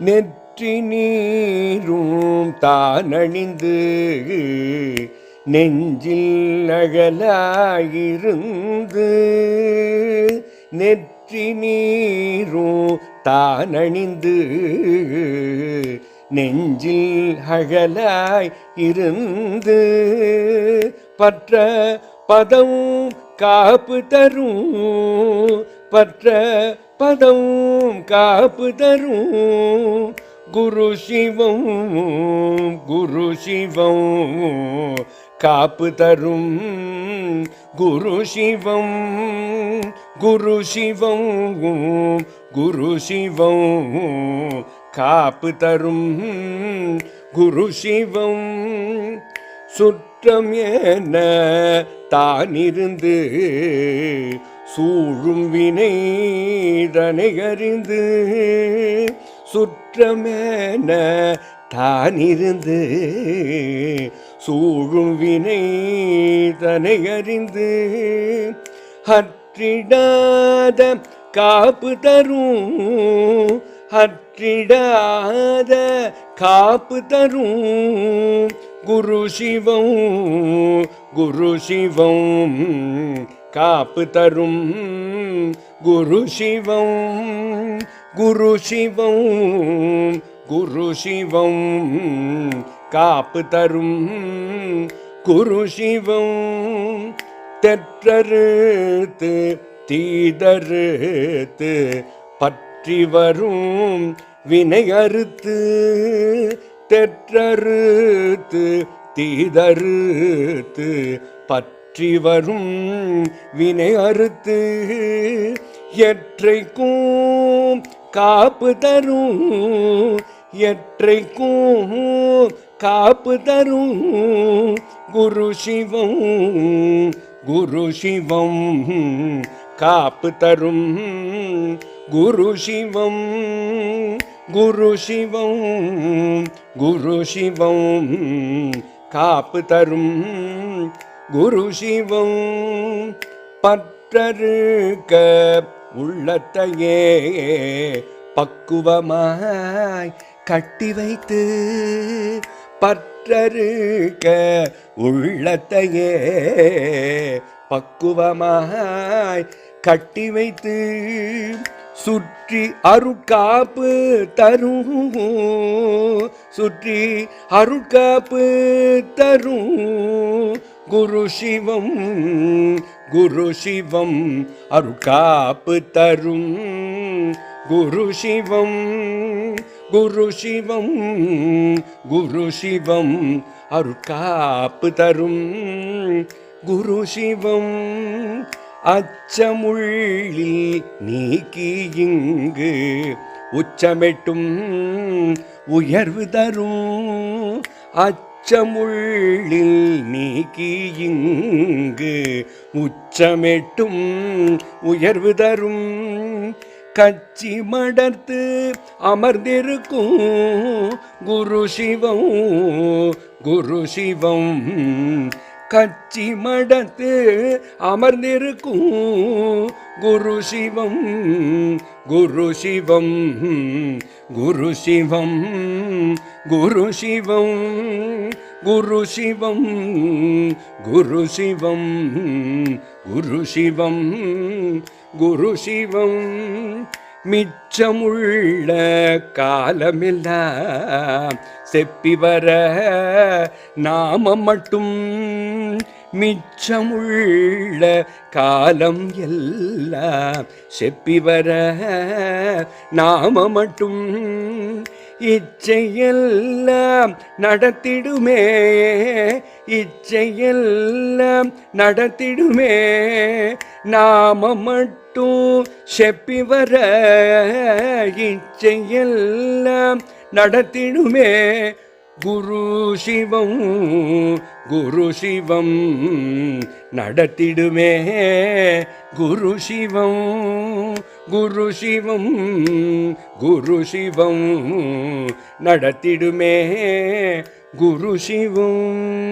நெற்றி நீரும் தானணிந்து நெஞ்சில் அகலாயிருந்து நெற்றி நீரும் தானணிந்து நெஞ்சில் அகலாய் இருந்து பற்ற பதம் காப்பு தரும் பற்ற பதவும் காப்பு தரும். குரு சிவம் குரு சிவம் காப்பு தரும். குரு சிவம் குரு சிவம் குரு சிவம் காப்பு தரும். குரு சிவம் சுற்றம் என தானிருந்து சூழும் வினைதனை அறிந்து சுற்றமென தானிருந்து சூழும் வினைதனை அறிந்து அற்றிடாத காப்பு தரும் அற்றிடாத காப்பு தரும். குரு சிவம் குரு சிவம் காப்பு தரும் குரு சிவம் குரு சிவம் குரு சிவம். காப்பு தரும் குரு சிவம் தெற்றறுத்து தீதறுத்து பற்றி வரும் வினை அறுத்து தெற்றறுத்து தீதறுத்து பற்றி வரும் வினை அறுத்து எற்றைக்கும் காப்பு தரும் எற்றைக்கும் காப்பு தரும். குரு சிவம் குரு சிவம் காப்பு தரும். குரு சிவம் குரு சிவம் குரு சிவம் காப்பு தரும். குரு சிவம் பற்றருக்க உள்ளத்தையே பக்குவமாய் கட்டி வைத்து பற்றருக்க உள்ளத்தையே பக்குவமாய் கட்டி வைத்து சுற்றி அருட்காப்பு தரும் சுற்றி அருட்காப்பு தரும் குரு சிவம் குரு சிவம் அருட்காப்பு தரும். குரு சிவம் குரு சிவம் குரு சிவம் அருட்காப்பு தரும். குரு சிவம் அச்சமுள்ளி நீக்கி இங்கு உச்சமெட்டும் உயர்வு தரும். அச்ச அச்சமுள்ளில் நீக்கி இங்கு உச்சமெட்டும் உயர்வு தரும். கச்சி மடர்த்து அமர்ந்திருக்கும் குரு சிவம் குரு சிவம். கச்சி மடத்து அமர்ந்திருக்கும் குரு சிவம் குரு சிவம் குரு சிவம் குரு சிவம் குரு சிவம் குரு சிவம் குரு சிவம் குரு சிவம். மிச்சமுள்ள காலமெல்லாம் செப்பி வர நாம மட்டும் மிச்சமுள்ள காலம் எல்லாம் செப்பி வர நாம மட்டும் இச்சையெல்லாம் நடத்திடுமே இச்சையெல்லாம் நடத்திடுமே நாம மட்டும் செப்பி வர இச்சையெல்லாம் நடத்திடுமே. குரு சிவம் குரு சிவம் நடத்திடுமே. குரு சிவம் குரு சிவம் குரு சிவம் நடத்திடுமே. குரு சிவம்.